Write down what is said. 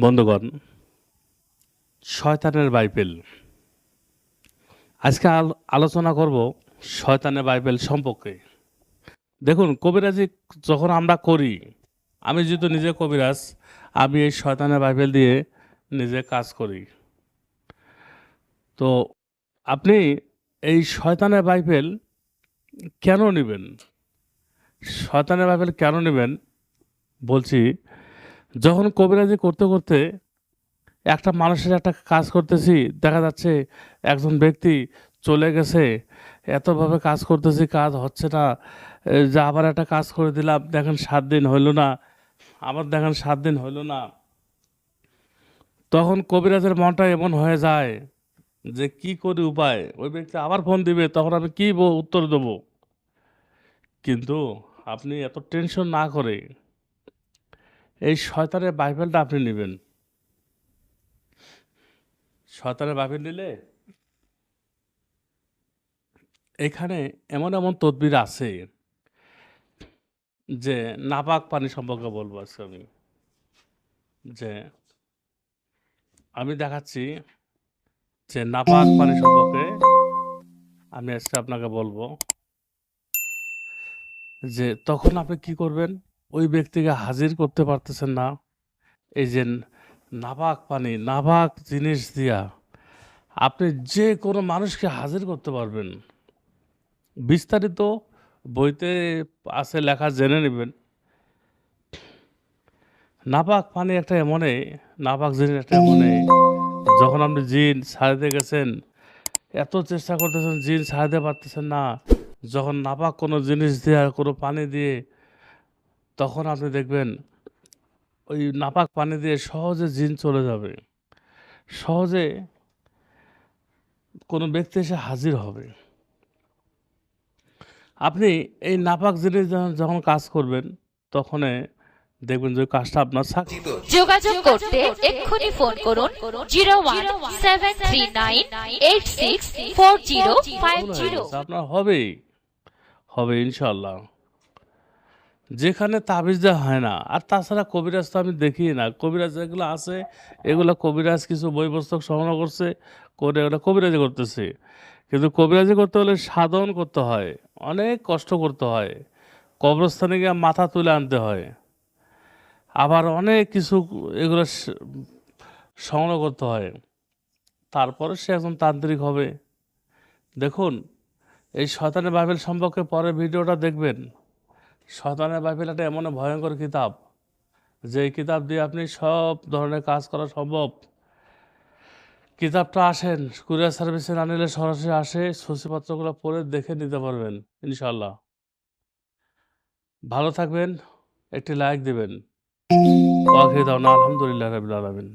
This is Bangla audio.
বন্ধুগণ, শয়তানের বাইবেল। আজকে আল- আলোচনা করব শয়তানের বাইবেল সম্পর্কে। দেখুন, কবিরাজি যখন আমরা করি, আমি যেহেতু নিজে কবিরাজ, আমি এই শয়তানের বাইবেল দিয়ে নিজে কাজ করি। তো আপনি এই শয়তানের বাইবেল কেন নেবেন? শয়তানের বাইবেল কেন নেবেন? বলছি যখন কবিরাজি করতে করতে একটা মানুষের একটা কাজ করতেছি, দেখা যাচ্ছে একজন ব্যক্তি চলে গেছে, এতভাবে কাজ করতেছি, কাজ হচ্ছে না যে আবার একটা কাজ করে দিলাম, দেখেন সাত দিন হইল না, আবার দেখেন সাত দিন হইল না। তখন কবিরাজের মনটা এমন হয়ে যায় যে কি করি উপায়? ওই ব্যক্তি আবার ফোন দিবে, তখন আমি কী উত্তর দেবো? কিন্তু আপনি এত টেনশন না করে এই শয়তানের বাইবেলটা আপনি নেবেন। শয়তানের বাইবেল নিলে এখানে এমন এমন তদবির আছে যে নাপাক পানি সম্পর্কে বলব আজকে আমি। যে আমি দেখাচ্ছি যে নাপাক পানি সম্পর্কে আমি আজকে আপনাকে বলব যে তখন আপনি কি করবেন? ওই ব্যক্তিকে হাজির করতে পারতেছেন না। এই যে নাপাক পানি নাপাক জিনিস দিয়া আপনি যে কোনো মানুষকে হাজির করতে পারবেন। বিস্তারিত বইতে আছে লেখা জেনে নেবেন। নাপাক পানি একটা এমনই নাপাক জিনিস একটা এমনে, যখন আপনি জিন ছাড়িতে গেছেন, এত চেষ্টা করতেছেন, জিন ছাড়াতে পারতেছেন না, যখন নাপাক কোনো জিনিস দিয়ে, কোনো পানি দিয়ে তখন আপনি দেখবেন ওই নাপাক পানি দিয়ে সহজে জিন চলে যাবে। সহজে কোনো ব্যক্তি এসে হাজির হবে। আপনি এই নাপাক জিনিস যখন কাজ করবেন তখন দেখবেন যে ওই কাজটা আপনার সাকসেস যোগাযোগ করতে এক্ষুনি ফোন করুন zero one seven three nine eight six four zero five zero. আপনার হবেই। হবে ইনশাল্লাহ যেখানে তাবিজ দেওয়া হয় না। আর তাছাড়া কবিরাজ তো আমি দেখি না। কবিরাজ যেগুলো আছে, এগুলো কবিরাজ কিছু বই পুস্তক সংগ্রহ করছে, করে ওটা কবিরাজি করতেছে। কিন্তু কবিরাজি করতে হলে সাধন করতে হয়, অনেক কষ্ট করতে হয়। কবরস্থানে গিয়ে মাথা তুলে আনতে হয়। আবার অনেক কিছু এগুলো সংগ্রহ করতে হয়। তারপরে সে একজন তান্ত্রিক হবে। দেখুন, এই শয়তানের বাইবেল সম্পর্কে পরে ভিডিওটা দেখবেন। শয়তানের বাইবেল একটা এমন ভয়ঙ্কর কিতাব, যে কিতাব দিয়ে আপনি সব ধরনের কাজ করা সম্ভব। কিতাবটা আসেন, কুরিয়ার সার্ভিসে না নিলে সরাসরি আসে, সূচিপত্রগুলো পড়ে দেখে নিতে পারবেন ইনশাল্লাহ ভালো থাকবেন, একটি লাইক দেবেন। আলহামদুলিল্লাহ রবিল আলমিন।